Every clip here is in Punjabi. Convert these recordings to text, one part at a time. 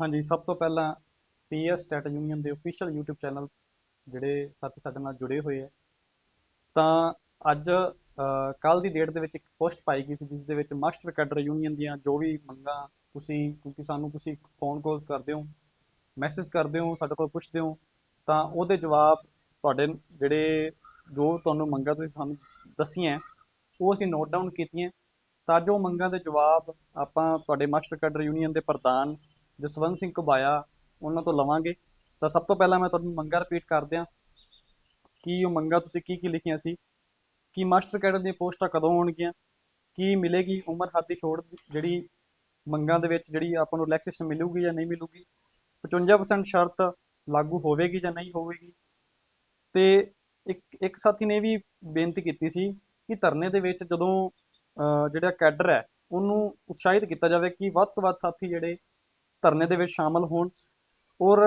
ਹਾਂਜੀ, ਸਭ ਤੋਂ ਪਹਿਲਾਂ ਪੀਐਸ ਟੈਟ ਯੂਨੀਅਨ ਦੇ ਅਫੀਸ਼ੀਅਲ YouTube ਚੈਨਲ ਜਿਹੜੇ ਸਾਥੀ ਸਾਡੇ ਨਾਲ ਜੁੜੇ ਹੋਏ ਹੈ ਤਾਂ ਅੱਜ ਕੱਲ ਦੀ ਡੇਟ ਦੇ ਵਿੱਚ ਇੱਕ ਪੋਸਟ ਪਾਈ ਗਈ ਸੀ, ਜਿਸ ਦੇ ਵਿੱਚ ਮਾਸਟਰ ਕੈਡਰ ਯੂਨੀਅਨ ਦੀਆਂ ਜੋ ਵੀ ਮੰਗਾਂ ਤੁਸੀਂ, ਕਿਉਂਕਿ ਸਾਨੂੰ ਤੁਸੀਂ ਫੋਨ ਕਾਲਸ ਕਰਦੇ ਹੋ ਮੈਸੇਜ ਕਰਦੇ ਹੋ, ਸਾਡੇ ਕੋਲ ਪੁੱਛਦੇ ਹੋ, ਤਾਂ ਉਹਦੇ ਜਵਾਬ ਤੁਹਾਡੇ ਜਿਹੜੇ ਜੋ ਤੁਹਾਨੂੰ ਮੰਗਾਂ ਤੁਸੀਂ ਸਾਨੂੰ ਦੱਸੀਆਂ, ਉਹ ਅਸੀਂ ਨੋਟ ਡਾਊਨ ਕੀਤੀਆਂ। ਤਾਂ ਜੋ ਮੰਗਾਂ ਦੇ ਜਵਾਬ ਆਪਾਂ ਤੁਹਾਡੇ ਮਾਸਟਰ ਕੈਡਰ ਯੂਨੀਅਨ ਦੇ ਪ੍ਰਧਾਨ ਜਸਵੰਤ ਸਿੰਘ ਘੁਬਾਇਆ, ਉਹਨਾਂ ਤੋਂ ਲਵਾਂਗੇ। ਤਾਂ ਸਭ ਤੋਂ ਪਹਿਲਾਂ ਮੈਂ ਤੁਹਾਨੂੰ ਮੰਗਾਂ ਰਿਪੀਟ ਕਰ ਦਿਆਂ ਕੀ ਉਹ ਮੰਗਾਂ ਤੁਸੀਂ ਕੀ ਕੀ ਲਿਖੀਆਂ ਸੀ? ਕਿ ਮਾਸਟਰ ਕੈਡਰ ਦੀਆਂ ਪੋਸਟਾਂ ਕਦੋਂ ਹੋਣਗੀਆਂ ਕੀ ਮਿਲੇਗੀ ਉਮਰ ਹੱਦ ਦੀ ਛੋੜ ਜਿਹੜੀ ਮੰਗਾਂ ਦੇ ਵਿੱਚ ਜਿਹੜੀ ਆਪਾਂ ਨੂੰ ਰਿਲੈਕਸੇਸ਼ਨ ਮਿਲੂਗੀ ਜਾਂ ਨਹੀਂ ਮਿਲੂਗੀ? 55% ਸ਼ਰਤ ਲਾਗੂ ਹੋਵੇਗੀ ਜਾਂ ਨਹੀਂ ਹੋਵੇਗੀ? ਤੇ ਇੱਕ ਇੱਕ ਸਾਥੀ ਨੇ ਵੀ ਬੇਨਤੀ ਕੀਤੀ ਸੀ ਕਿ ਧਰਨੇ ਦੇ ਵਿੱਚ ਜਦੋਂ ਜਿਹੜਾ ਕੈਡਰ ਹੈ, ਉਹਨੂੰ ਉਤਸ਼ਾਹਿਤ ਕੀਤਾ ਜਾਵੇ ਕਿ ਵੱਧ ਤੋਂ ਵੱਧ ਸਾਥੀ ਜਿਹੜੇ ਧਰਨੇ ਦੇ ਵਿੱਚ ਸ਼ਾਮਲ ਹੋਣ। ਔਰ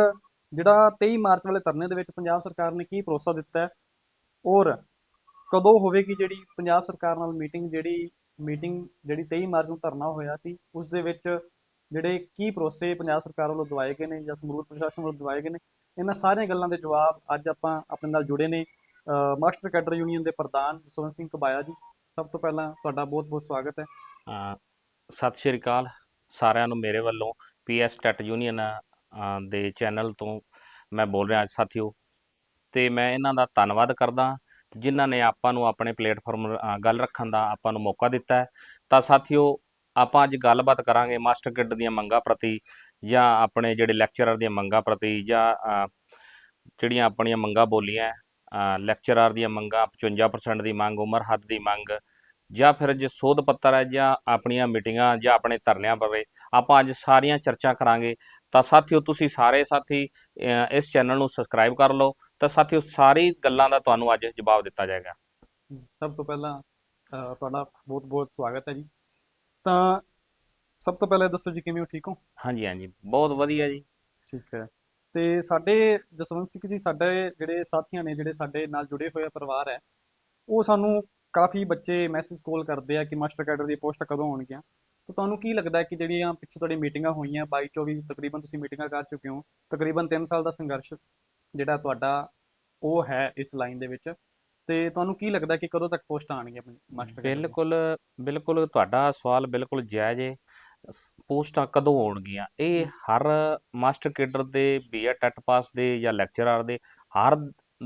ਜਿਹੜਾ 23 ਮਾਰਚ ਵਾਲੇ ਧਰਨੇ ਦੇ ਵਿੱਚ ਪੰਜਾਬ ਸਰਕਾਰ ਨੇ ਕੀ ਭਰੋਸਾ ਦਿੱਤਾ ਹੈ? ਔਰ ਕਦੋਂ ਹੋਵੇਗੀ ਜਿਹੜੀ ਪੰਜਾਬ ਸਰਕਾਰ ਨਾਲ ਮੀਟਿੰਗ ਜਿਹੜੀ ਮੀਟਿੰਗ ਜਿਹੜੀ 23 ਮਾਰਚ ਨੂੰ ਧਰਨਾ ਹੋਇਆ ਸੀ, ਉਸ ਦੇ ਵਿੱਚ ਜਿਹੜੇ ਕੀ ਭਰੋਸੇ ਪੰਜਾਬ ਸਰਕਾਰ ਵੱਲੋਂ ਦਵਾਏ ਗਏ ਨੇ ਜਾਂ ਸਮਰੂਪ ਪ੍ਰਸ਼ਾਸਨ ਵੱਲੋਂ ਦਵਾਏ ਗਏ ਨੇ, ਇਹਨਾਂ ਸਾਰੀਆਂ ਗੱਲਾਂ ਦੇ ਜਵਾਬ ਅੱਜ ਆਪਾਂ ਆਪਣੇ ਨਾਲ ਜੁੜੇ ਨੇ ਮਾਸਟਰ ਕੈਡਰ ਯੂਨੀਅਨ ਦੇ ਪ੍ਰਧਾਨ ਜਸਵੰਤ ਸਿੰਘ ਕਬਾਇਆ ਜੀ। ਸਭ ਤੋਂ ਪਹਿਲਾਂ ਤੁਹਾਡਾ ਬਹੁਤ-ਬਹੁਤ ਸਵਾਗਤ ਹੈ। ਸਤਿ ਸ਼੍ਰੀ ਅਕਾਲ ਸਾਰਿਆਂ ਨੂੰ ਮੇਰੇ ਵੱਲੋਂ। ਪੀਐਸ ਟੈਟ ਯੂਨੀਅਨ ਦੇ ਚੈਨਲ ਤੋਂ ਮੈਂ ਬੋਲ ਰਿਹਾ ਅੱਜ ਸਾਥੀਓ। ਤੇ ਮੈਂ ਇਹਨਾਂ ਦਾ ਧੰਨਵਾਦ ਕਰਦਾ, ਜਿਨ੍ਹਾਂ ਨੇ ਆਪਾਂ ਨੂੰ ਆਪਣੇ ਪਲੇਟਫਾਰਮ ਗੱਲ ਰੱਖਣ ਦਾ ਆਪਾਂ ਨੂੰ ਮੌਕਾ ਦਿੱਤਾ ਹੈ। ਤਾਂ ਸਾਥੀਓ, ਆਪਾਂ ਅੱਜ ਗੱਲਬਾਤ ਕਰਾਂਗੇ ਮਾਸਟਰ ਕਿੱਡ ਦੀਆਂ ਮੰਗਾਂ ਪ੍ਰਤੀ ਜਾਂ ਆਪਣੇ ਜਿਹੜੇ ਲੈਕਚਰਰ ਦੀਆਂ ਮੰਗਾਂ ਪ੍ਰਤੀ ਜਾਂ ਜਿਹੜੀਆਂ ਆਪਣੀਆਂ ਮੰਗਾਂ ਬੋਲੀਆਂ ਲੈਕਚਰਰ ਦੀਆਂ ਮੰਗਾਂ 55% ਦੀ ਮੰਗ, ਉਮਰ ਹੱਦ ਦੀ ਮੰਗ ਜਾਂ ਫਿਰ ਜੇ ਸੋਧ ਪੱਤਰ ਹੈ ਜਾਂ ਆਪਣੀਆਂ ਮੀਟਿੰਗਾਂ ਜਾਂ ਆਪਣੇ ਧਰਨਿਆਂ ਬਾਰੇ ਆਪਾਂ ਅੱਜ ਸਾਰੀਆਂ ਚਰਚਾ ਕਰਾਂਗੇ ਤਾਂ ਸਾਥੀਓ ਤੁਸੀਂ ਸਾਰੇ ਸਾਥੀ ਇਸ ਚੈਨਲ ਨੂੰ ਸਬਸਕ੍ਰਾਈਬ ਕਰ ਲਓ ਤਾਂ ਸਾਥੀਓ ਸਾਰੀ ਗੱਲਾਂ ਦਾ ਤੁਹਾਨੂੰ ਅੱਜ ਜਵਾਬ ਦਿੱਤਾ ਜਾਏਗਾ। ਸਭ ਤੋਂ ਪਹਿਲਾਂ ਤੁਹਾਡਾ ਬਹੁਤ-ਬਹੁਤ ਸਵਾਗਤ ਹੈ ਜੀ। ਤਾਂ ਸਭ ਤੋਂ ਪਹਿਲਾਂ ਦੱਸੋ ਜੀ ਕਿਵੇਂ ਹੋ ਠੀਕ ਹੋ? ਹਾਂਜੀ ਹਾਂਜੀ ਬਹੁਤ ਵਧੀਆ ਜੀ। ਠੀਕ ਹੈ। ਤੇ ਸਾਡੇ ਜਸਵੰਤ ਸਿੰਘ ਜੀ ਸਾਡੇ ਜਿਹੜੇ ਸਾਥੀਆਂ ਨੇ ਜਿਹੜੇ ਸਾਡੇ ਨਾਲ ਜੁੜੇ ਹੋਏ ਪਰਿਵਾਰ ਹੈ ਉਹ ਸਾਨੂੰ ਕਾਫੀ ਬੱਚੇ ਮੈਸੇਜ ਕਾਲ ਕਰਦੇ ਆ ਕਿ ਮਾਸਟਰ ਕੈਡਰ ਦੀ ਪੋਸਟ ਕਦੋਂ ਹੋਣਗੀਆਂ। ਤਾਂ ਤੁਹਾਨੂੰ ਕੀ ਲੱਗਦਾ ਹੈ ਕਿ ਜਿਹੜੀਆਂ ਪਿੱਛੇ ਤੁਹਾਡੀ ਮੀਟਿੰਗਾਂ ਹੋਈਆਂ 22 24 ਤਕਰੀਬਨ ਤੁਸੀਂ ਮੀਟਿੰਗਾਂ ਕਰ ਚੁੱਕੇ ਹੋ ਤਕਰੀਬਨ 3 ਸਾਲ ਦਾ ਸੰਘਰਸ਼ ਜਿਹੜਾ ਤੁਹਾਡਾ ਉਹ ਹੈ ਇਸ ਲਾਈਨ ਦੇ ਵਿੱਚ। ਤੇ ਤੁਹਾਨੂੰ ਕੀ ਲੱਗਦਾ ਕਿ ਕਦੋਂ ਤੱਕ ਪੋਸਟ ਆਣਗੀਆਂ ਮਾਸਟਰ? ਬਿਲਕੁਲ ਬਿਲਕੁਲ ਤੁਹਾਡਾ ਸਵਾਲ ਬਿਲਕੁਲ ਜਾਇਜ਼ ਹੈ ਪੋਸਟਾਂ ਕਦੋਂ ਹੋਣਗੀਆਂ ਇਹ ਹਰ ਮਾਸਟਰ ਕੇਡਰ ਦੇ ਬੀਏ ਟੈਟ ਪਾਸ ਦੇ ਜਾਂ ਲੈਕਚਰਰ ਦੇ ਹਰ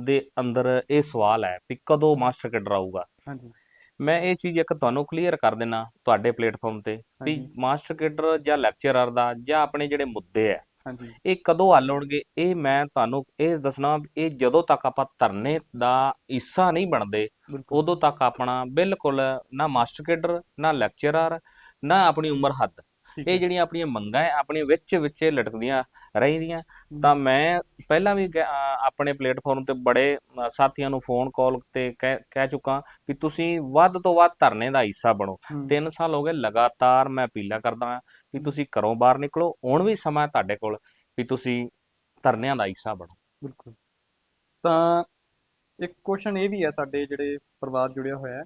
ਦੇ ਅੰਦਰ ਇਹ ਸਵਾਲ ਹੈ ਵੀ ਕਦੋਂ ਮਾਸਟਰ ਕੇਡਰ ਆਊਗਾ। ਹਾਂਜੀ। ਮੈਂ ਇਹ ਚੀਜ਼ ਇੱਕ ਤੁਹਾਨੂੰ ਕਲੀਅਰ ਕਰ ਦੇਣਾ ਤੁਹਾਡੇ ਪਲੇਟਫਾਰਮ ਤੇ ਵੀ ਹਾਂਜੀ। ਮਾਸਟਰ ਕੇਡਰ ਜਾਂ ਲੈਕਚਰਰ ਦਾ ਜਾਂ ਆਪਣੇ ਜਿਹੜੇ ਮੁੱਦੇ ਆ ਹਾਂਜੀ। ਇਹ ਕਦੋਂ ਹੱਲ ਹੋਣਗੇ ਇਹ ਮੈਂ ਤੁਹਾਨੂੰ ਇਹ ਦੱਸਣਾ ਵੀ ਇਹ ਜਦੋਂ ਤੱਕ ਆਪਾਂ ਧਰਨੇ ਦਾ ਹਿੱਸਾ ਨਹੀਂ ਬਣਦੇ ਬਿਲਕੁਲ। ਉਦੋਂ ਤੱਕ ਆਪਣਾ ਬਿਲਕੁਲ ਨਾ ਮਾਸਟਰ ਕੇਡਰ ਨਾ ਲੈਕਚਰਰ ਨਾ ਆਪਣੀ ਉਮਰ ਹੱਦ। ਠੀਕ ਇਹ ਜਿਹੜੀਆਂ ਆਪਣੀਆਂ ਮੰਗਾਂ ਹੈ ਆਪਣੀਆਂ ਵਿੱਚ ਵਿੱਚ ਇਹ ਲਟਕਦੀਆਂ ਰਹਿੰਦੀਆਂ ਤਾਂ ਮੈਂ ਪਹਿਲਾਂ ਵੀ ਆਪਣੇ ਪਲੇਟਫਾਰਮ ਤੇ ਬੜੇ ਸਾਥੀਆਂ ਨੂੰ ਫੋਨ ਕਾਲ ਤੇ ਕਹਿ ਚੁੱਕਾ ਵੀ ਤੁਸੀਂ ਵੱਧ ਤੋਂ ਵੱਧ ਧਰਨੇ ਦਾ ਹਿੱਸਾ ਬਣੋ। 3 ਸਾਲ ਹੋ ਗਏ ਲਗਾਤਾਰ ਮੈਂ ਅਪੀਲਾਂ ਕਰਦਾ ਹਾਂ ਵੀ ਤੁਸੀਂ ਘਰੋਂ ਬਾਹਰ ਨਿਕਲੋ ਹੁਣ ਵੀ ਸਮਾਂ ਤੁਹਾਡੇ ਕੋਲ ਵੀ ਤੁਸੀਂ ਧਰਨਿਆਂ ਦਾ ਹਿੱਸਾ ਬਣੋ। ਬਿਲਕੁਲ। ਤਾਂ ਇੱਕ ਕੁਐਸਚਨ ਇਹ ਵੀ ਹੈ ਸਾਡੇ ਜਿਹੜੇ ਪਰਿਵਾਰ ਜੁੜਿਆ ਹੋਇਆ ਹੈ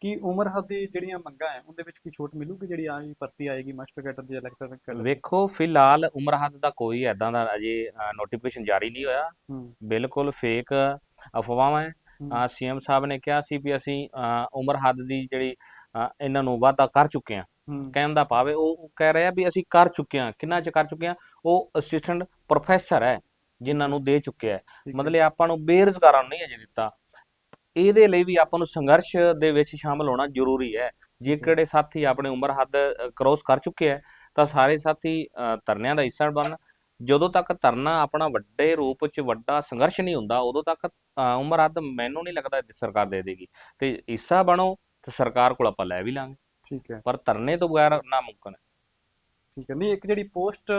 ਕਿ ਉਮਰ ਹੱਦ ਦੀ ਜਿਹੜੀਆਂ ਮੰਗਾਂ ਹੈ ਉਹਦੇ ਵਿੱਚ ਕੀ ਛੋਟ ਮਿਲੂਗੀ ਜਿਹੜੀ ਆਈ ਭਰਤੀ ਆਏਗੀ ਮਾਸਟਰ ਕੈਡਰ ਦੀ ਇਲੈਕਟਰ ਕੈਡਰ ਵੇਖੋ ਫਿਲਹਾਲ ਉਮਰ ਹੱਦ ਦਾ ਕੋਈ ਐਦਾਂ ਦਾ ਅਜੇ ਨੋਟੀਫਿਕੇਸ਼ਨ ਜਾਰੀ ਨਹੀਂ ਹੋਇਆ। ਬਿਲਕੁਲ ਫੇਕ ਅਫਵਾਹਾਂ ਹੈ। ਸੀਐਮ ਸਾਹਿਬ ਨੇ ਕਿਹਾ ਸੀ ਵੀ ਅਸੀਂ ਉਮਰ ਹੱਦ ਦੀ ਜਿਹੜੀ ਇਹਨਾਂ ਨੂੰ ਵਾਅਦਾ ਕਰ ਚੁੱਕੇ ਹਾਂ। ਕਹਿਣ ਦਾ ਭਾਵ ਹੈ ਉਹ ਕਹਿ ਰਿਹਾ ਵੀ ਅਸੀਂ ਕਰ ਚੁੱਕੇ ਹਾਂ। ਕਿੰਨਾ ਚ ਕਰ ਚੁੱਕੇ ਹਾਂ? ਉਹ ਅਸਿਸਟੈਂਟ ਪ੍ਰੋਫੈਸਰ ਹੈ ਜਿਨ੍ਹਾਂ ਨੂੰ ਦੇ ਚੁੱਕਿਆ ਹੈ, ਮਤਲਬ ਆਪਾਂ ਨੂੰ ਬੇਰੁਜ਼ਗਾਰਾਂ ਨੂੰ ਨਹੀਂ ਅਜੇ ਦਿੱਤਾ। ਇਹਦੇ ਲਈ ਵੀ ਆਪਾਂ ਨੂੰ ਸੰਘਰਸ਼ ਦੇ ਵਿੱਚ ਸ਼ਾਮਲ ਹੋਣਾ ਜ਼ਰੂਰੀ ਹੈ। ਜੇ ਕਿਹੜੇ ਸਾਥੀ ਆਪਣੇ ਉਮਰ ਹੱਦ ਕ੍ਰੋਸ ਕਰ ਚੁੱਕੇ ਹੈ ਤਾਂ ਸਾਰੇ ਸਾਥੀ ਧਰਨਿਆਂ ਦਾ ਹਿੱਸਾ ਬਣਨ ਜਦੋਂ ਤੱਕ ਧਰਨਾ ਆਪਣਾ ਵੱਡੇ ਰੂਪ 'ਚ ਵੱਡਾ ਸੰਘਰਸ਼ ਨਹੀਂ ਹੁੰਦਾ ਉਦੋਂ ਤੱਕ ਉਮਰ ਹੱਦ ਮੈਨੂੰ ਨਹੀਂ ਲੱਗਦਾ ਸਰਕਾਰ ਦੇ ਦੇਗੀ। ਤੇ ਹਿੱਸਾ ਬਣੋ ਤੇ ਸਰਕਾਰ ਕੋਲ ਆਪਾਂ ਲੈ ਵੀ ਲਾਂਗੇ। ਠੀਕ ਹੈ। ਪਰ ਧਰਨੇ ਤੋਂ ਬਗੈਰ ਨਾਮੁਮਕਿਨ ਹੈ। ਠੀਕ ਹੈ। ਨਹੀਂ ਇੱਕ ਜਿਹੜੀ ਪੋਸਟ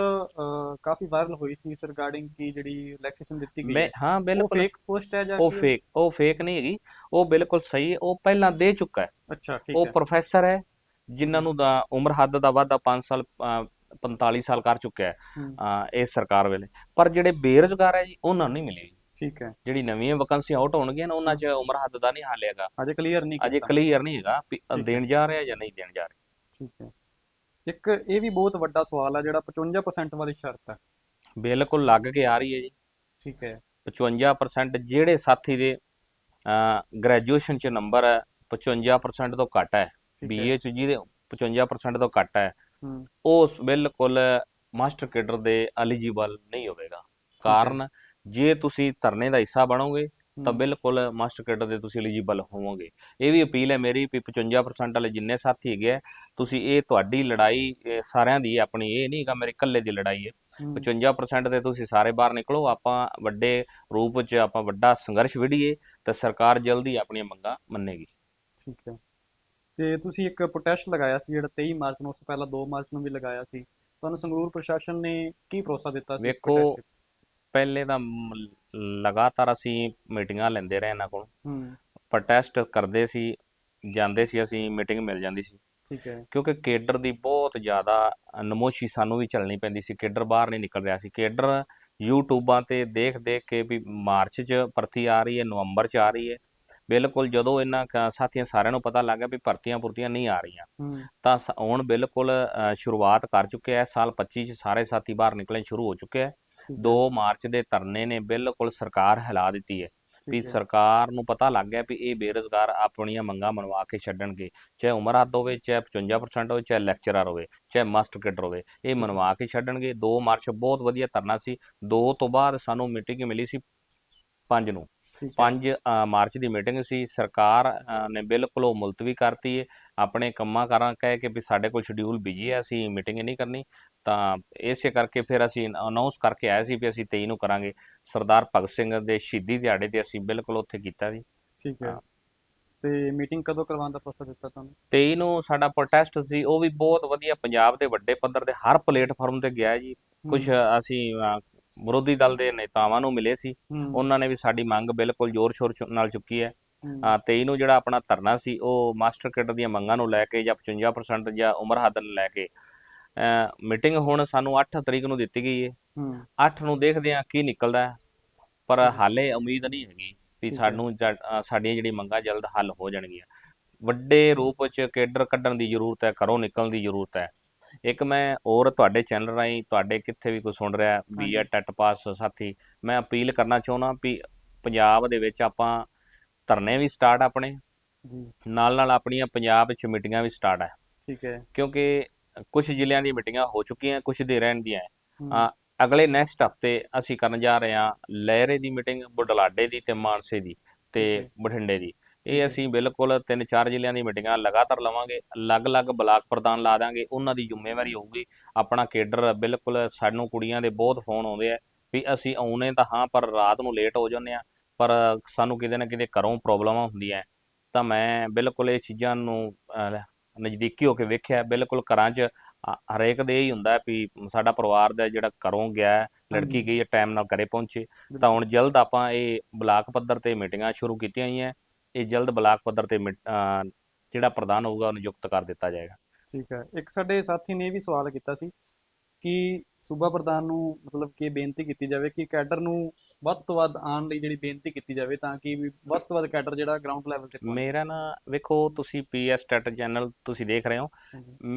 ਕਾਫੀ ਵਾਇਰਲ ਹੋਈ ਸੀ ਇਸ ਰਿਗਾਰਡਿੰਗ ਕੀ ਜਿਹੜੀ ਇਲੈਕਸ਼ਨ ਦਿੱਤੀ ਗਈ ਮੈਂ ਹੈ। ਉਹ ਬਿਲਕੁਲ। ਫੇਕ ਪੋਸਟ ਹੈ ਜਾਂ ਉਹ ਫੇਕ ਉਹ ਫੇਕ ਨਹੀਂ ਹੈਗੀ। ਉਹ ਬਿਲਕੁਲ ਸਹੀ ਹੈ। ਉਹ ਪਹਿਲਾਂ ਦੇ ਚੁੱਕਾ ਹੈ। ਅੱਛਾ ਠੀਕ ਉਹ ਹੈ। ਪ੍ਰੋਫੈਸਰ ਹੈ ਜਿਨ੍ਹਾਂ ਨੂੰ ਦਾ ਉਮਰ ਹੱਦ ਦਾ ਵਾਧਾ 5 ਸਾਲ ਅ, 45 ਸਾਲ ਕਰ ਚੁੱਕਿਆ ਹੈ ਇਸ ਸਰਕਾਰ ਵੇਲੇ। ਪਰ ਜਿਹੜੇ ਬੇਰੁਜ਼ਗਾਰ ਹੈ ਜੀ ਉਹਨਾਂ ਨੂੰ ਨਹੀਂ ਮਿਲੇਗੀ ਠੀਕ ਹੈ। ਜਿਹੜੀ ਨਵੀਆਂ ਵੈਕੰਸੀਆਂ ਆਊਟ ਹੋਣਗੀਆਂ ਨਾ ਉਹਨਾਂ 'ਚ ਉਮਰ ਹੱਦ ਦਾ ਨਹੀਂ ਹਾਲ ਹੈਗਾ। ਅਜੇ ਕਲੀਅਰ ਨਹੀਂ ਅਜੇ ਕਲੀਅਰ ਨਹੀਂ ਹੈਗਾ। ਦੇਣ ਜਾ ਰਿਹਾ ਜਾਂ ਨਹੀਂ ਦੇਣ ਜਾ ਰਿਹਾ। ਠੀਕ ਹੈ। ਇੱਕ ਇਹ ਵੀ ਬਹੁਤ ਵੱਡਾ ਸਵਾਲ ਹੈ ਜਿਹੜਾ 55% ਵਾਲੀ ਸ਼ਰਤ ਹੈ ਬਿਲਕੁਲ ਲੱਗ ਕੇ ਆ ਰਹੀ ਹੈ ਜੀ। ਠੀਕ ਹੈ। 55% ਜਿਹੜੇ ਸਾਥੀ ਦੇ ਗ੍ਰੈਜੂਏਸ਼ਨ ਚ ਨੰਬਰ ਹੈ 55% ਤੋਂ ਘੱਟ ਹੈ। ਬੀਏ ਚ ਜਿਹਦੇ 55% ਤੋਂ ਘੱਟ ਹੈ। ਹੂੰ। ਉਹ ਬਿਲਕੁਲ ਮਾਸਟਰ ਕੇਡਰ ਦੇ ਐਲੀਜੀਬਲ ਨਹੀਂ ਹੋਵੇਗਾ। ਕਾਰਨ ਜੇ ਤੁਸੀਂ ਧਰਨੇ ਦਾ ਹਿੱਸਾ ਬਣੋਗੇ ਤਾਂ ਬਿਲਕੁਲ ਮਾਸਟਰ ਕੇਡਰ ਦੇ ਤੁਸੀਂ ਐਲੀਜੀਬਲ ਹੋਵੋਗੇ। ਇਹ ਵੀ ਅਪੀਲ ਹੈ ਮੇਰੀ ਵੀ 55% ਵਾਲੇ ਜਿੰਨੇ ਸਾਥੀ ਹੈਗੇ ਤੁਸੀਂ ਇਹ ਤੁਹਾਡੀ ਲੜਾਈ ਸਾਰਿਆਂ ਦੀ ਆਪਣੀ ਇਹ ਨਹੀਂ ਹੈਗਾ ਮੇਰੇ ਇਕੱਲੇ ਦੀ ਲੜਾਈ ਹੈ। ਹੂੰ, 55% ਤੇ ਤੁਸੀਂ ਸਾਰੇ ਬਾਹਰ ਨਿਕਲੋ ਆਪਾਂ ਵੱਡੇ ਰੂਪ 'ਚ ਆਪਾਂ ਵੱਡਾ ਸੰਘਰਸ਼ ਵਿੜੀਏ ਤੇ ਸਰਕਾਰ ਜਲਦੀ ਆਪਣੀਆਂ ਮੰਗਾਂ ਮੰਨੇਗੀ। ਠੀਕ ਹੈ। ਤੇ ਤੁਸੀਂ ਇੱਕ ਪ੍ਰੋਟੈਸਟ ਲਗਾਇਆ ਸੀ ਜਿਹੜਾ 23 ਮਾਰਚ ਨੂੰ ਉਸ ਤੋਂ ਪਹਿਲਾਂ 2 ਮਾਰਚ ਨੂੰ ਵੀ ਲਗਾਇਆ ਸੀ। ਤੁਹਾਨੂੰ ਸੰਗਰੂਰ ਪ੍ਰਸ਼ਾਸਨ ਨੇ ਕੀ ਭਰੋਸਾ ਦਿੱਤਾ ਸੀ ਵੇਖੋ, ਵਿੱਚ? ਪਹਿਲੇ ਤਾਂ ਮ- ਲਗਾਤਾਰ ਅਸੀਂ ਮੀਟਿੰਗਾਂ ਲੈਂਦੇ ਰਹੇ ਇਹਨਾਂ ਕੋਲ। ਹੂੰ। ਪ੍ਰੋਟੈਸਟ ਕਰਦੇ ਸੀ ਜਾਂਦੇ ਸੀ ਅਸੀਂ ਮੀਟਿੰਗ ਮਿਲ ਜਾਂਦੀ ਸੀ। ਠੀਕ ਹੈ। ਕਿਉਂਕਿ ਕੇਡਰ ਦੀ ਬਹੁਤ ਜ਼ਿਆਦਾ ਨਮੋਸ਼ੀ ਸਾਨੂੰ ਵੀ ਚੱਲਣੀ ਪੈਂਦੀ ਸੀ। ਕੇਡਰ ਬਾਹਰ ਨਹੀਂ ਨਿਕਲ ਰਿਹਾ ਸੀ। ਕੇਡਰ ਯੂਟਿਊਬਾਂ ਤੇ ਦੇਖ ਦੇਖ ਕੇ ਵੀ ਮਾਰਚ 'ਚ ਭਰਤੀ ਆ ਰਹੀ ਹੈ ਨਵੰਬਰ 'ਚ ਆ ਰਹੀ ਹੈ। ਬਿਲਕੁਲ ਜਦੋਂ ਇਹਨਾਂ ਕ- ਸਾਥੀਆਂ ਸਾਰਿਆਂ ਨੂੰ ਪਤਾ ਲੱਗ ਗਿਆ ਵੀ ਭਰਤੀਆਂ ਭੁਰਤੀਆਂ ਨਹੀਂ ਆ ਰਹੀਆਂ। ਹੂੰ। ਤਾਂ ਸ- ਹੁਣ ਬਿਲਕੁਲ ਅ, ਸ਼ੁਰੂਆਤ ਕਰ ਚੁੱਕੇ ਹੈ ਸਾਲ 25 ਚ ਸਾਰੇ ਸਾਥੀ ਬਾਹਰ ਨਿਕਲਣੇ ਸ਼ੁਰੂ ਹੋ ਚੁੱਕੇ ਹੈ ਠੀਕ 2 ਮਾਰਚ ਦੇ ਧਰਨੇ ਨੇ ਬਿਲਕੁਲ ਸਰਕਾਰ ਹਿਲਾ ਦਿੱਤੀ ਹੈ ਵੀ ਸਰਕਾਰ ਨੂੰ ਪਤਾ ਲੱਗ ਗਿਆ ਵੀ ਇਹ ਬੇਰੁਜ਼ਗਾਰ ਆਪਣੀਆਂ ਮੰਗਾਂ ਮਨਵਾ ਕੇ ਛੱਡਣਗੇ ਚਾਹੇ ਉਮਰ ਹੱਦ ਹੋਵੇ ਚਾਹੇ 55% ਹੋਵੇ ਚਾਹੇ ਲੈਕਚਰਰ ਹੋਵੇ ਚਾਹੇ ਮਾਸਟਰ ਕੇਡਰ ਹੋਵੇ ਇਹ ਮਨਵਾ ਕੇ ਛੱਡਣਗੇ। 2 ਮਾਰਚ ਬਹੁਤ ਵਧੀਆ ਧਰਨਾ ਸੀ। 2 ਤੋਂ ਬਾਅਦ ਸਾਨੂੰ ਮੀਟਿੰਗ ਮਿਲੀ ਸੀ 5 ਨੂੰ। ਠੀਕ ਹੈ। 5 ਮਾਰਚ ਦੀ ਮੀਟਿੰਗ ਸੀ। ਸਰਕਾਰ ਨੇ ਬਿਲਕੁਲ ਉਹ ਮੁਲਤਵੀ ਕਰਤੀ ਹੈ ਆਪਣੇ ਕੰਮਾਂ ਕਾਰਾਂ ਕਹਿ ਕੇ ਵੀ ਸਾਡੇ ਕੋਲ ਸ਼ਡਿਊਲ ਬਿਜ਼ੀ ਹੈ ਅਸੀਂ ਮੀਟਿੰਗ ਨਹੀਂ ਕਰਨੀ। ਤਾਂ ਇਸੇ ਕਰਕੇ ਫਿਰ ਅਸੀਂ ਅਨਾਉਂਸ ਕਰਕੇ ਆਏ ਸੀ ਵੀ ਅਸੀਂ 23 ਨੂੰ ਕਰਾਂਗੇ। ਸਰਦਾਰ ਭਗਤ ਸਿੰਘ ਦੇ ਸ਼ਹੀਦੀ ਦਿਹਾੜੇ ਤੇ ਅਸੀਂ ਬਿਲਕੁਲ ਉੱਥੇ ਕੀਤਾ ਸੀ ਠੀਕ ਹੈ। ਤੇ ਮੀਟਿੰਗ ਕਦੋਂ ਕਰਵਾਉਣ ਦਾ ਭਰੋਸਾ ਦਿੱਤਾ ਤੁਹਾਨੂੰ? 23 ਨੂੰ ਸਾਡਾ ਪ੍ਰੋਟੈਸਟ ਸੀ ਉਹ ਵੀ ਬਹੁਤ ਵਧੀਆ ਪੰਜਾਬ ਦੇ ਵੱਡੇ ਪੱਧਰ ਤੇ ਹਰ ਪਲੇਟਫਾਰਮ ਤੇ ਗਿਆ ਜੀ। ਕੁਝ ਅਸੀਂ ਵਿਰੋਧੀ ਦਲ ਦੇ ਨੇਤਾਵਾਂ ਨੂੰ ਮਿਲੇ ਸੀ। ਉਹਨਾਂ ਨੇ ਵੀ ਸਾਡੀ ਮੰਗ ਬਿਲਕੁਲ ਜ਼ੋਰ ਸ਼ੋਰ ਚ- ਨਾਲ ਚੁੱਕੀ ਹੈ। ਹੂੰ, ਅ, 23 ਨੂੰ ਜਿਹੜਾ ਆਪਣਾ ਧਰਨਾ ਸੀ ਉਹ ਮਾਸਟਰ ਕੇਡਰ ਦੀਆਂ ਮੰਗਾਂ ਨੂੰ ਲੈ ਕੇ ਜਾਂ 55% ਜਾਂ ਉਮਰ ਹੱਦ ਨੂੰ ਲੈ ਕੇ ਮੀਟਿੰਗ ਹੁਣ ਸਾਨੂੰ 8 ਤਰੀਕ ਨੂੰ ਦਿੱਤੀ ਗਈ ਹੈ ਹੂੰ। 8 ਨੂੰ ਦੇਖਦੇ ਹਾਂ ਕੀ ਨਿਕਲਦਾ ਹੈ ਪਰ। ਹਾਲੇ ਉਮੀਦ ਨਹੀਂ ਹੈਗੀ ਵੀ ਹੈ। ਸਾਨੂੰ ਜ- ਅ, ਸਾਡੀਆਂ ਜਿਹੜੀ ਮੰਗਾਂ ਜਲਦ ਹੱਲ ਹੋ ਜਾਣਗੀਆਂ। ਵੱਡੇ ਰੂਪ ਚ ਕੇਡਰ ਕੱਢਣ ਦੀ ਜ਼ਰੂਰਤ ਹੈ ਘਰੋਂ ਨਿਕਲਣ ਦੀ ਜ਼ਰੂਰਤ ਹੈ। ਇੱਕ ਮੈਂ ਹੋਰ ਤੁਹਾਡੇ ਚੈਨਲ ਰਾਹੀਂ ਤੁਹਾਡੇ ਕਿੱਥੇ ਵੀ ਕੋਈ ਸੁਣ ਰਿਹਾ ਵੀ ਹਾਂਜੀ। ਆ ਟੈਟ ਪਾਸ ਸਾਥੀ ਮੈਂ ਅਪੀਲ ਕਰਨਾ ਚਾਹੁੰਦਾ ਵੀ ਪੰਜਾਬ ਦੇ ਵਿੱਚ ਆਪਾਂ ਧਰਨੇ ਵੀ ਸਟਾਰਟ ਆਪਣੇ। ਜੀ। ਨਾਲ ਨਾਲ ਆਪਣੀਆਂ ਪੰਜਾਬ ਵਿੱਚ ਮੀਟਿੰਗਾਂ ਵੀ ਸਟਾਰਟ ਹੈ ਠੀਕ ਹੈ। ਕਿਉਂਕਿ ਕੁਝ ਜ਼ਿਲ੍ਹਿਆਂ ਦੀ ਮੀਟਿੰਗਾਂ ਹੋ ਚੁੱਕੀਆਂ ਕੁਝ ਦੇ ਰਹਿਣ ਦੀਆਂ ਹੈ। ਅਗਲੇ ਨੈਕਸਟ ਹਫ਼ਤੇ ਅਸੀਂ ਕਰਨ ਜਾ ਰਹੇ ਹਾਂ ਲਹਿਰੇ ਦੀ ਮੀਟਿੰਗ ਬੁਢਲਾਡੇ ਦੀ ਤੇ ਮਾਨਸੇ ਦੀ ਤੇ। ਬਠਿੰਡੇ ਦੀ ਇਹ। ਅਸੀਂ ਬਿਲਕੁਲ ਤਿੰਨ ਚਾਰ ਜ਼ਿਲ੍ਹਿਆਂ ਦੀ ਮੀਟਿੰਗਾਂ ਲਗਾਤਾਰ ਲਵਾਂਗੇ ਅਲੱਗ-ਅਲੱਗ ਬਲਾਕ ਪ੍ਰਧਾਨ ਲਾ ਦਾਂਗੇ ਉਹਨਾਂ ਦੀ ਜ਼ਿੰਮੇਵਾਰੀ ਹੋਊਗੀ ਆਪਣਾ ਕੇਡਰ ਬਿਲਕੁਲ ਸਾਨੂੰ ਕੁੜੀਆਂ ਦੇ ਬਹੁਤ ਫੋਨ ਆਉਂਦੇ ਆ ਵੀ ਅਸੀਂ ਆਉਨੇ ਤਾਂ ਹਾਂ ਪਰ ਰਾਤ ਨੂੰ ਲੇਟ ਹੋ ਜਾਂਦੇ ਆ ਪਰ ਸਾਨੂੰ ਕਿਤੇ ਨਾ ਕਿਤੇ ਘਰੋਂ ਪ੍ਰੋਬਲਮਾਂ ਹੁੰਦੀਆਂ ਤਾਂ ਮੈਂ ਬਿਲਕੁਲ ਇਹ ਚੀਜ਼ਾਂ ਨੂੰ ਨਜ਼ਦੀਕੀ ਹੋ ਕੇ ਵੇਖਿਆ ਬਿਲਕੁਲ ਘਰਾਂ 'ਚ ਅ- ਹਰੇਕ ਦੇ ਹੀ ਹੁੰਦਾ ਵੀ ਸਾਡਾ ਪਰਿਵਾਰ ਦਾ ਜਿਹੜਾ ਘਰੋਂ ਗਿਆ ਹੈ, ਲੜਕੀ। ਗਈ ਹੈ ਟਾਈਮ ਨਾਲ ਘਰੇ ਪਹੁੰਚੇ। ਤਾਂ ਹੁਣ ਜਲਦ ਆਪਾਂ ਇਹ ਬਲਾਕ ਪੱਧਰ ਤੇ ਮੀਟਿੰਗਾਂ ਸ਼ੁਰੂ ਕੀਤੀਆਂ ਹੋਈਆਂ ਇਹ ਜਲਦ ਬਲਾਕ ਪੱਧਰ ਤੇ ਮੀਟ- ਜਿਹੜਾ ਪ੍ਰਧਾਨ ਹੋਊਗਾ ਉਹਨੂੰ ਨਿਯੁਕਤ ਕਰ ਦਿੱਤਾ ਜਾਏਗਾ। ਠੀਕ ਹੈ। ਇੱਕ ਸਾਡੇ ਸਾਥੀ ਨੇ ਇਹ ਵੀ ਸਵਾਲ ਕੀਤਾ ਸੀ ਕਿ ਸੂਬਾ ਪ੍ਰਧਾਨ ਨੂੰ ਮਤਲਬ ਕਿ ਬੇਨਤੀ ਕੀਤੀ ਜਾਵੇ ਕਿ ਕੈਡਰ ਨੂੰ ਵੱਧ ਤੋਂ ਵੱਧ ਆਉਣ ਲਈ ਜਿਹੜੀ ਬੇਨਤੀ ਕੀਤੀ ਜਾਵੇ ਤਾਂ ਕਿ ਵੀ ਵੱਧ ਤੋਂ ਵੱਧ ਕੈਡਰ ਜਿਹੜਾ ਗਰਾਊਂਡ ਲੈਵਲ ਤੇ ਪਹੁੰਚੇ। ਮੇਰਾ ਨਾ ਵੇਖੋ ਤੁਸੀਂ ਪੀਐਸ ਟੈਟ ਚੈਨਲ ਤੁਸੀਂ ਦੇਖ ਰਹੇ ਹੋ।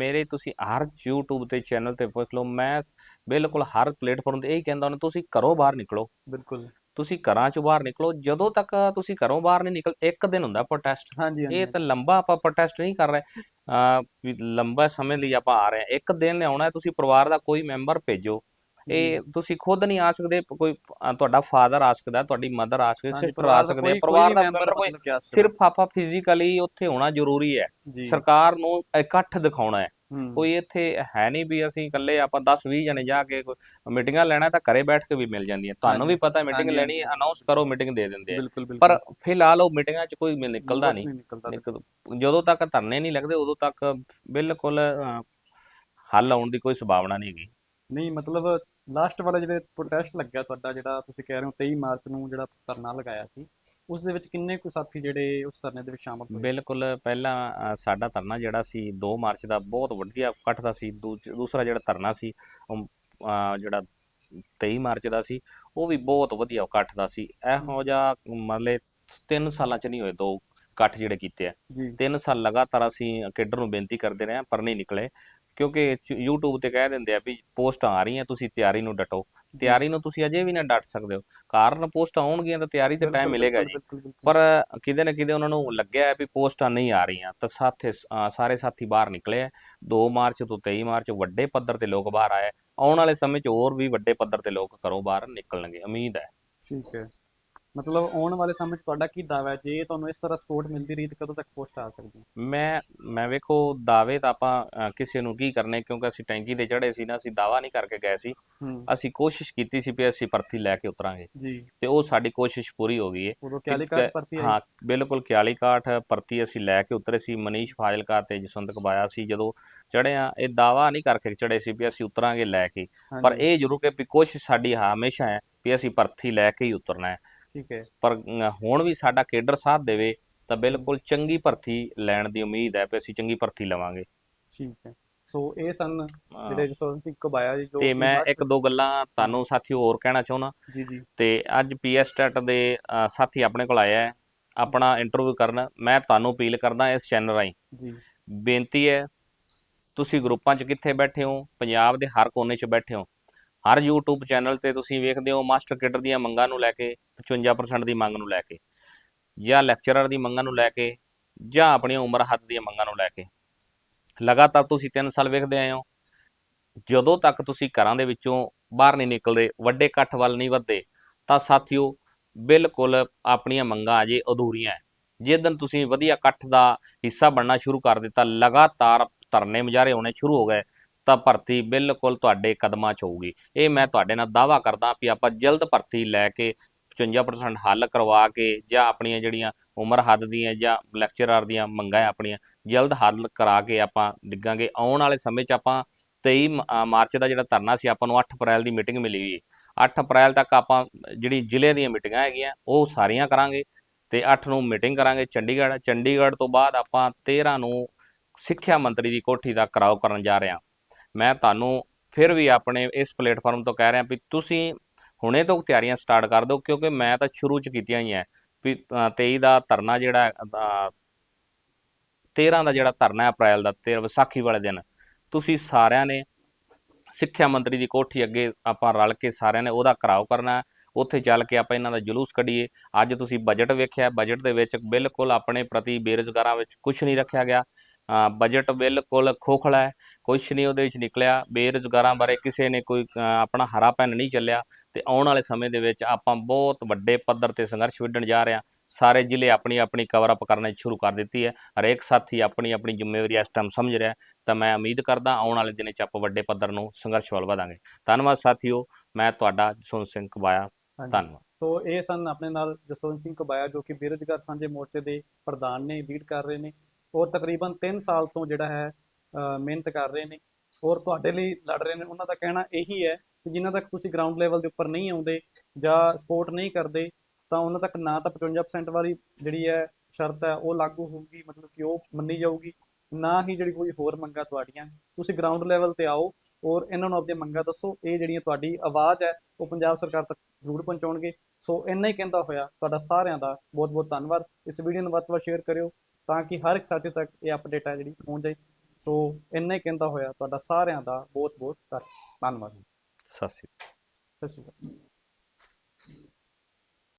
ਮੇਰੇ ਤੁਸੀਂ ਹਰ YouTube ਤੇ ਚੈਨਲ ਤੇ ਪੁੱਛ ਲਓ ਮੈਂ ਬਿਲਕੁਲ ਹਰ ਪਲੇਟਫਾਰਮ ਤੇ ਇਹੀ ਕਹਿੰਦਾ ਹਾਂ ਤੁਸੀਂ ਘਰੋਂ ਬਾਹਰ ਨਿਕਲੋ। ਬਿਲਕੁਲ। ਤੁਸੀਂ ਘਰਾਂ ਚੋਂ ਬਾਹਰ ਨਿਕਲੋ ਜਦੋਂ ਤੱਕ ਤੁਸੀਂ ਘਰੋਂ ਬਾਹਰ ਨਹੀਂ ਨਿਕਲ ਇੱਕ ਦਿਨ ਹੁੰਦਾ ਪ੍ਰੋਟੈਸਟ ਇਹ ਤਾਂ ਲੰਬਾ ਆਪਾਂ ਪ੍ਰੋਟੈਸਟ ਨਹੀਂ ਕਰ ਰਹੇ। ਲੰਬਾ ਸਮੇਂ ਲਈ ਆਪਾਂ ਆ ਰਹੇ ਹਾਂ। ਇੱਕ ਦਿਨ ਆਉਣਾ ਤੁਸੀਂ ਪਰਿਵਾਰ ਦਾ ਕੋਈ ਮੈਂਬਰ ਭੇਜੋ। ਇਹ ਤੁਸੀਂ ਖੁਦ ਨਹੀਂ ਆ ਸਕਦੇ ਕੋਈ ਤੁਹਾਡਾ ਫਾਦਰ ਆ ਸਕਦਾ ਤੁਹਾਡੀ ਮਦਰ ਆ ਸਕਦੀ ਸਿਸਟਰ ਆ ਸਕਦੇ ਪਰਿਵਾਰ ਦਾ ਮੈਂਬਰ ਕੋਈ। ਸਿਰਫ ਆਪਾਂ ਫਿਜ਼ੀਕਲੀ ਉੱਥੇ ਹੋਣਾ ਜ਼ਰੂਰੀ ਹੈ। ਸਰਕਾਰ ਨੂੰ ਇਕੱਠ ਦਿਖਾਉਣਾ ਹੈ। ਕੋਈ ਇੱਥੇ ਹੈ ਨਹੀਂ ਵੀ ਅਸੀਂ ਇਕੱਲੇ ਆਪਾਂ 10 20 ਜਣੇ ਜਾ ਕੇ ਮੀਟਿੰਗਾਂ ਲੈਣਾ ਤਾਂ ਘਰੇ ਬੈਠ ਕੇ ਵੀ ਮਿਲ ਜਾਂਦੀਆਂ। ਤੁਹਾਨੂੰ ਵੀ ਪਤਾ ਮੀਟਿੰਗ ਲੈਣੀ। ਅਨਾਉਂਸ ਕਰੋ ਮੀਟਿੰਗ ਦੇ ਦਿੰਦੇ ਆ। ਪਰ ਫਿਲਹਾਲ ਉਹ ਮੀਟਿੰਗਾਂ 'ਚ ਕੋਈ ਮਿਲ- ਨਿਕਲਦਾ ਨਹੀਂ। ਜਦੋਂ ਤੱਕ ਧਰਨੇ ਨਹੀਂ ਲੱਗਦੇ ਉਦੋਂ ਤੱਕ ਬਿਲਕੁਲ ਹੱਲ ਆਉਣ ਦੀ ਕੋਈ ਸੰਭਾਵਨਾ ਨਹੀਂ ਹੈਗੀ। ਨਹੀਂ ਮਤਲਬ ਲਾਸਟ ਵਾਲਾ ਜਿਹੜੇ ਪ੍ਰੋਟੈਸਟ ਲੱਗਿਆ ਤੁਹਾਡਾ ਜਿਹੜਾ ਤੁਸੀਂ ਕਹਿ ਰਹੇ ਹੋ 23 ਮਾਰਚ ਨੂੰ ਜਿਹੜਾ ਧਰਨਾ ਲਗਾਇਆ ਸੀ ਉਸ ਦੇ ਵਿੱਚ ਕਿੰਨੇ ਕੁ ਸਾਥੀ ਜਿਹੜੇ ਉਸ ਧਰਨੇ ਦੇ ਵਿੱਚ ਸ਼ਾਮਲ ਹੋਏ? ਬਿਲਕੁਲ ਪਹਿਲਾਂ ਅ, ਸਾਡਾ ਧਰਨਾ ਜਿਹੜਾ ਸੀ 2 ਮਾਰਚ ਦਾ ਬਹੁਤ ਵਧੀਆ ਇਕੱਠ ਦਾ ਸੀ ਦੂਜ- ਦੂਸਰਾ ਜਿਹੜਾ ਧਰਨਾ ਸੀ ਉਹ, ਅ, ਜਿਹੜਾ 23 ਮਾਰਚ ਦਾ ਸੀ ਉਹ ਵੀ ਬਹੁਤ ਵਧੀਆ ਇਕੱਠ ਦਾ ਸੀ। ਇਹੋ ਜਿਹਾ ਮਤਲਬ 3 ਸਾਲਾਂ ਚ ਨਹੀਂ ਹੋਏ ਦੋ ਇਕੱਠ ਜਿਹੜੇ ਕੀਤੇ ਆ। ਜੀ। 3 ਸਾਲ ਲਗਾਤਾਰ ਅਸੀਂ ਕੇਡਰ ਨੂੰ ਬੇਨਤੀ ਕਰਦੇ ਰਹੇ ਹਾਂ ਪਰ ਨਹੀਂ ਨਿਕਲੇ। ਕਿਉਂਕਿ YouTube ਤੇ ਕਹਿ ਦਿੰਦੇ ਆ ਵੀ ਪੋਸਟਾਂ ਆ ਰਹੀਆਂ ਤੁਸੀਂ ਤਿਆਰੀ ਨੂੰ ਡਟੋ। ਤਿਆਰੀ ਨੂੰ ਤੁਸੀਂ ਅਜੇ ਵੀ ਨਾ ਡਟ ਸਕਦੇ ਹੋ। ਕਾਰਨ ਪੋਸਟਾਂ ਆਉਣਗੀਆਂ ਤਾਂ ਤਿਆਰੀ ਤੇ ਟਾਈਮ ਮਿਲੇਗਾ ਜੀ। ਪਰ ਕਿਤੇ ਨਾ ਕਿਤੇ ਉਹਨਾਂ ਨੂੰ ਲੱਗਿਆ ਵੀ ਪੋਸਟਾਂ ਨਹੀਂ ਆ ਰਹੀਆਂ। ਤਾਂ ਸਾਥੇ ਸਾਰੇ ਸਾਥੀ ਬਾਹਰ ਨਿਕਲੇ ਆ। 2 ਮਾਰਚ ਤੋਂ 23 ਮਾਰਚ ਵੱਡੇ ਪੱਧਰ ਤੇ ਲੋਕ ਬਾਹਰ ਆਏ ਆਉਣ ਵਾਲੇ ਸਮੇਂ 'ਚ ਹੋਰ ਵੀ ਵੱਡੇ ਪੱਧਰ ਤੇ ਲੋਕ ਘਰੋਂ ਬਾਹਰ ਨਿਕਲਣਗੇ। ਉਮੀਦ ਹੈ। ਠੀਕ ਹੈ। ਮਤਲਬ ਆਉਣ ਵਾਲੇ ਸਮੇਂ 'ਚ ਤੁਹਾਡਾ ਕੀ ਦਾਅਵਾ ਹੈ? ਜੇ ਤੁਹਾਨੂੰ ਇਸ ਤਰ੍ਹਾਂ ਸਪੋਰਟ ਮਿਲਦੀ ਰਹੀ ਤਾਂ ਕਦੋਂ ਤੱਕ ਪੋਸਟ ਆ ਸਕਦੀ ਹੈ? ਮੈਂ ਮੈਂ ਵੇਖੋ ਦਾਅਵੇ ਤਾਂ ਆਪਾਂ ਅ, ਕਿਸੇ ਨੂੰ ਕੀ ਕਰਨੇ ਕਿਉਂਕਿ ਅਸੀਂ ਟੈਂਕੀ ਤੇ ਚੜੇ ਸੀ ਨਾ ਅਸੀਂ ਦਾਅਵਾ ਨਹੀਂ ਕਰਕੇ ਗਏ ਸੀ। ਹੂੰ। ਅਸੀਂ ਕੋਸ਼ਿਸ਼ ਕੀਤੀ ਸੀ ਵੀ ਅਸੀਂ ਭਰਤੀ ਲੈ ਕੇ ਉਤਰਾਂਗੇ। ਜੀ। ਤੇ ਉਹ ਸਾਡੀ ਕੋਸ਼ਿਸ਼ ਪੂਰੀ ਹੋ ਗਈ ਹੈ ਉਦੋਂ ਇੱਕ- 40 ਕਾਰਡ ਭਰਤੀ ਆਈ? ਹਾਂ ਬਿਲਕੁਲ 41 ਕਾਠ ਭਰਤੀ ਅਸੀਂ ਲੈ ਕੇ ਉਤਰੇ ਸੀ। ਮਨੀਸ਼ ਫਾਜ਼ਿਲਕਾ ਤੇ ਜਸਵੰਤ ਕਬਾਇਆ ਸੀ ਜਦੋਂ ਚੜੇ ਆ ਇਹ ਦਾਵਾ ਨਹੀਂ ਕਰਕੇ ਚੜੇ ਸੀ ਵੀ ਅਸੀਂ ਉਤਰਾਂਗੇ ਲੈ ਕੇ। ਪਰ ਹਾਂਜੀ, ਇਹ ਜ਼ਰੂਰ ਕਿ ਵੀ ਕੋਸ਼ਿਸ਼ ਸਾਡੀ ਹਮੇਸ਼ਾ ਹੈ ਵੀ ਅਸੀਂ ਭਰਤੀ ਲੈ ਕੇ ਹੀ ਉਤਰਨਾ ਹੈ। ਠੀਕ ਹੈ। ਪਰ ਹੁਣ ਵੀ ਸਾਡਾ ਕੇਡਰ ਸਾਥ ਦੇਵੇ ਤਾਂ ਬਿਲਕੁਲ ਚੰਗੀ ਭਰਤੀ ਲੈਣ ਦੀ ਉਮੀਦ ਹੈ ਵੀ ਅਸੀਂ ਚੰਗੀ ਭਰਤੀ ਲਵਾਂਗੇ। ਠੀਕ ਹੈ। ਸੋ ਇਹ ਸਨ ਜਿਹੜੇ ਜਸਵੰਤ ਸਿੰਘ ਕਬਾਇਆ ਜੀ ਜੋ ਤੇ ਕਿ ਮੈਂ ਇੱਕ ਦੋ ਗੱਲਾਂ ਤੁਹਾਨੂੰ ਸਾਥੀਓ ਹੋਰ ਕਹਿਣਾ ਚਾਹੁੰਦਾ। ਜੀ ਜੀ। ਤੇ ਅੱਜ ਪੀਐਸ ਟੈਟ ਦੇ ਅ, ਸਾਥੀ ਆਪਣੇ ਕੋਲ ਆਇਆ ਹੈ। ਆਪਣਾ ਇੰਟਰਵਿਊ ਕਰਨ। ਮੈਂ ਤੁਹਾਨੂੰ ਅਪੀਲ ਕਰਦਾ ਇਸ ਚੈਨਲ ਰਾਹੀਂ। ਜੀ। ਬੇਨਤੀ ਹੈ ਤੁਸੀਂ ਗਰੁੱਪਾਂ 'ਚ ਕਿੱਥੇ ਬੈਠੇ ਹੋ? ਪੰਜਾਬ ਦੇ ਹਰ ਕੋਨੇ 'ਚ ਬੈਠੇ ਹੋ? ਹਰ YouTube ਚੈਨਲ ਤੇ ਤੁਸੀਂ ਵੇਖਦੇ ਹੋ ਮਾਸਟਰ ਕੇਡਰ ਦੀਆਂ ਮੰਗਾਂ ਨੂੰ ਲੈ ਕੇ 55% ਦੀ ਮੰਗ ਨੂੰ ਲੈ ਕੇ, ਜਾਂ ਲੈਕਚਰਰ ਦੀ ਮੰਗਾਂ ਨੂੰ ਲੈ ਕੇ, ਜਾਂ ਆਪਣੀ ਉਮਰ ਹੱਦ ਦੀਆਂ ਮੰਗਾਂ ਨੂੰ ਲੈ ਕੇ। ਲਗਾਤਾਰ ਤੁਸੀਂ 3 ਸਾਲ ਵੇਖਦੇ ਆਏ ਹੋ। ਜਦੋਂ ਤੱਕ ਤੁਸੀਂ ਘਰਾਂ ਦੇ ਵਿੱਚੋਂ ਬਾਹਰ ਨਹੀਂ ਨਿਕਲਦੇ, ਵੱਡੇ ਇਕੱਠ ਵੱਲ ਨਹੀਂ ਵੱਧਦੇ, ਤਾਂ ਸਾਥੀਓ, ਬਿਲਕੁਲ ਆਪਣੀਆਂ ਮੰਗਾਂ ਅਜੇ ਅਧੂਰੀਆਂ ਹੈ। ਦਿਨ ਤੁਸੀਂ ਵਧੀਆ ਇਕੱਠ ਦਾ ਹਿੱਸਾ ਬਣਨਾ ਸ਼ੁਰੂ ਕਰ ਦਿੱਤਾ, ਲਗਾਤਾਰ ਧਰਨੇ ਮੁਜ਼ਾਹਰੇ ਹੋਣੇ ਸ਼ੁਰੂ ਹੋ ਗਏ ਤਾਂ ਭਰਤੀ ਬਿਲਕੁਲ ਤੁਹਾਡੇ ਕਦਮਾਂ 'ਚ ਹੋਊਗੀ। ਇਹ ਮੈਂ ਤੁਹਾਡੇ ਨਾਲ ਦਾਵਾ ਕਰਦਾ ਵੀ ਆਪਾਂ ਜਲਦ ਭਰਤੀ ਲੈ ਕੇ 55% ਹੱਲ ਕਰਵਾ ਕੇ ਜਾਂ ਆਪਣੀਆਂ ਜਿਹੜੀਆਂ ਉਮਰ ਹੱਦ ਦੀਆਂ ਜਾਂ ਲੈਕਚਰਰ ਦੀਆਂ ਮੰਗਾਂ ਆਪਣੀਆਂ ਜਲਦ ਹੱਲ ਕਰਾ ਕੇ ਆਪਾਂ ਡਿੱਗਾਂਗੇ। ਆਉਣ ਵਾਲੇ ਸਮੇਂ 'ਚ ਆਪਾਂ 23 ਮ- ਮਾਰਚ ਦਾ ਜਿਹੜਾ ਧਰਨਾ ਸੀ ਆਪਾਂ ਨੂੰ 8 ਅਪ੍ਰੈਲ ਦੀ ਮੀਟਿੰਗ ਮਿਲੀ ਹੋਈ। ਹੈ 8 ਅਪ੍ਰੈਲ ਤੱਕ ਆਪਾਂ ਜਿਹੜੀ ਜ਼ਿਲ੍ਹੇ ਦੀਆਂ ਮੀਟਿੰਗਾਂ ਹੈਗੀਆਂ ਉਹ ਸਾਰੀਆਂ ਕਰਾਂਗੇ ਤੇ 8 ਨੂੰ ਮੀਟਿੰਗ ਕਰਾਂਗੇ। ਚੰਡੀਗੜ੍ਹ ਚੰਡੀਗੜ੍ਹ ਤੋਂ ਬਾਅਦ ਆਪਾਂ 13 ਨੂੰ ਸਿੱਖਿਆ ਮੰਤਰੀ ਦੀ ਕੋਠੀ ਦਾ ਕਰਾਓ ਕਰਨ ਜਾ ਰਹੇ ਹਾਂ। ਮੈਂ ਤੁਹਾਨੂੰ ਫਿਰ ਵੀ ਆਪਣੇ ਇਸ ਪਲੇਟਫਾਰਮ ਤੋਂ ਕਹਿ ਰਿਹਾ ਵੀ ਤੁਸੀਂ ਹੁਣੇ ਤੋਂ ਤਿਆਰੀਆਂ ਸਟਾਰਟ ਕਰ ਦਿਓ ਕਿਉਂਕਿ ਮੈਂ ਤਾਂ ਸ਼ੁਰੂ ਚ ਕੀਤੀਆਂ ਹੀ ਐ। ਵੀ ਅ, 23 ਦਾ ਧਰਨਾ ਜਿਹੜਾ ਹੈ, 13 ਦਾ ਜਿਹੜਾ ਧਰਨਾ ਹੈ ਅਪ੍ਰੈਲ ਦਾ ਤੇ ਵਿਸਾਖੀ ਵਾਲੇ ਦਿਨ। ਤੁਸੀਂ ਸਾਰਿਆਂ ਨੇ ਸਿੱਖਿਆ ਮੰਤਰੀ ਦੀ ਕੋਠੀ ਅੱਗੇ ਆਪਾਂ ਰਲ ਕੇ ਸਾਰਿਆਂ ਨੇ ਉਹਦਾ ਘਰਾਓ ਕਰਨਾ ਉੱਥੇ ਚੱਲ ਕੇ ਆਪਾਂ ਇਹਨਾਂ ਦਾ ਜਲੂਸ ਕੱਢੀਏ। ਅੱਜ ਤੁਸੀਂ ਬਜਟ ਵੇਖਿਆ ਬਜਟ ਦੇ ਵਿੱਚ ਬਿਲਕੁਲ ਆਪਣੇ ਪ੍ਰਤੀ ਬੇਰੁਜ਼ਗਾਰਾਂ ਵਿੱਚ ਕੁਝ ਨਹੀਂ ਰੱਖਿਆ ਗਿਆ। ਬਜਟ ਬਿਲਕੁਲ ਖੋਖਲਾ ਹੈ। ਕੁਛ ਨਹੀਂ ਉਹਦੇ ਵਿੱਚ ਨਿਕਲਿਆ। ਬੇਰੁਜ਼ਗਾਰਾਂ ਬਾਰੇ ਕਿਸੇ ਨੇ ਕੋਈ ਆਪਣਾ ਹਰਾ ਪੈਨ ਨਹੀਂ ਚੱਲਿਆ। ਤੇ ਆਉਣ ਵਾਲੇ ਸਮੇਂ ਦੇ ਵਿੱਚ ਆਪਾਂ ਬਹੁਤ ਵੱਡੇ ਪੱਧਰ ਤੇ ਸੰਘਰਸ਼ ਵਿੱਢਣ ਜਾ ਰਹੇ ਹਾਂ। ਸਾਰੇ ਜ਼ਿਲ੍ਹੇ ਆਪਣੀ ਆਪਣੀ ਕਵਰ ਅਪ ਕਰਨਾ ਸ਼ੁਰੂ ਕਰ ਦਿੱਤੀ ਹੈ। ਹਰੇਕ ਸਾਥੀ ਆਪਣੀ ਆਪਣੀ ਜ਼ਿੰਮੇਵਾਰੀ ਇਸ ਟਾਈਮ ਸਮਝ ਰਿਹਾ। ਤਾਂ ਮੈਂ ਉਮੀਦ ਕਰਦਾ ਆਉਣ ਵਾਲੇ ਦਿਨਾਂ 'ਚ ਆਪਾਂ ਵੱਡੇ ਪੱਧਰ ਨੂੰ ਸੰਘਰਸ਼ ਵੱਲ ਵਧਾਂਗੇ। ਧੰਨਵਾਦ ਸਾਥੀਓ। ਮੈਂ ਤੁਹਾਡਾ ਜਸਵੰਤ ਸਿੰਘ ਕਬਾਇਆ। ਧੰਨਵਾਦ। ਸੋ ਇਹ ਸਨ ਆਪਣੇ ਨਾਲ ਜਸਵੰਤ ਸਿੰਘ ਕਬਾਇਆ ਜੋ ਕਿ ਬੇਰੁਜ਼ਗਾਰ ਸਾਂਝੇ ਮੋਰਚੇ ਦੇ ਪ੍ਰਧਾਨ ਨੇ ਲੀਡ ਕਰ ਰਹੇ ਨੇ। ਔਰ ਤਕਰੀਬਨ 3 ਸਾਲ ਤੋਂ ਜਿਹੜਾ ਹੈ ਮਿਹਨਤ ਕਰ ਰਹੇ ਨੇ ਔਰ ਤੁਹਾਡੇ ਲਈ ਲੜ ਰਹੇ ਨੇ। ਉਹਨਾਂ ਦਾ ਕਹਿਣਾ ਇਹੀ ਹੈ ਕਿ ਜਿਨ੍ਹਾਂ ਤੱਕ ਤੁਸੀਂ ਗਰਾਊਂਡ ਲੈਵਲ ਦੇ ਉੱਪਰ ਨਹੀਂ ਆਉਂਦੇ ਜਾਂ ਸਪੋਰਟ ਨਹੀਂ ਕਰਦੇ, ਤਾਂ ਉਹਨਾਂ ਤੱਕ ਨਾ ਤਾਂ 55% ਵਾਲੀ ਜਿਹੜੀ ਹੈ ਸ਼ਰਤ ਹੈ, ਉਹ ਲਾਗੂ ਹੋਊਗੀ, ਮਤਲਬ ਕਿ ਉਹ ਮੰਨੀ ਜਾਊਗੀ। ਨਾ ਹੀ ਜਿਹੜੀ ਕੋਈ ਹੋਰ ਮੰਗਾਂ ਤੁਹਾਡੀਆਂ, ਤੁਸੀਂ ਗਰਾਊਂਡ ਲੈਵਲ ਤੇ ਆਓ ਔਰ ਇਹਨਾਂ ਨੂੰ ਆਪਣੀਆਂ ਮੰਗਾਂ ਦੱਸੋ। ਇਹ ਜਿਹੜੀਆਂ ਤੁਹਾਡੀ ਆਵਾਜ਼ ਹੈ, ਉਹ ਪੰਜਾਬ ਸਰਕਾਰ ਤੱਕ ਜ਼ਰੂਰ ਪਹੁੰਚਾਉਣਗੇ। ਸੋ ਇੰਨਾ ਹੀ ਕਹਿੰਦਾ ਹੋਇਆ। ਤੁਹਾਡਾ ਸਾਰਿਆਂ ਦਾ ਬਹੁਤ ਬਹੁਤ ਧੰਨਵਾਦ। ਇਸ ਵੀਡੀਓ ਨੂੰ ਵੱਧ ਤੋਂ ਵੱਧ ਸ਼ੇਅਰ ਕਰਿਓ। ਤਾਂ ਕਿ ਹਰ ਇੱਕ ਸਾਥੀ ਤੱਕ ਇਹ ਅਪਡੇਟ ਹੈ ਜਿਹੜੀ ਪਹੁੰਚ ਜਾਏ। ਸੋ ਇੰਨਾ ਕਹਿੰਦਾ ਹੋਇਆ ਤੁਹਾਡਾ ਸਾਰਿਆਂ ਦਾ ਬਹੁਤ ਬਹੁਤ ਧੰਨਵਾਦ। ਸਤਿ ਸ਼੍ਰੀ ਅਕਾਲ। ਸਤਿ ਸ਼੍ਰੀ ਅਕਾਲ।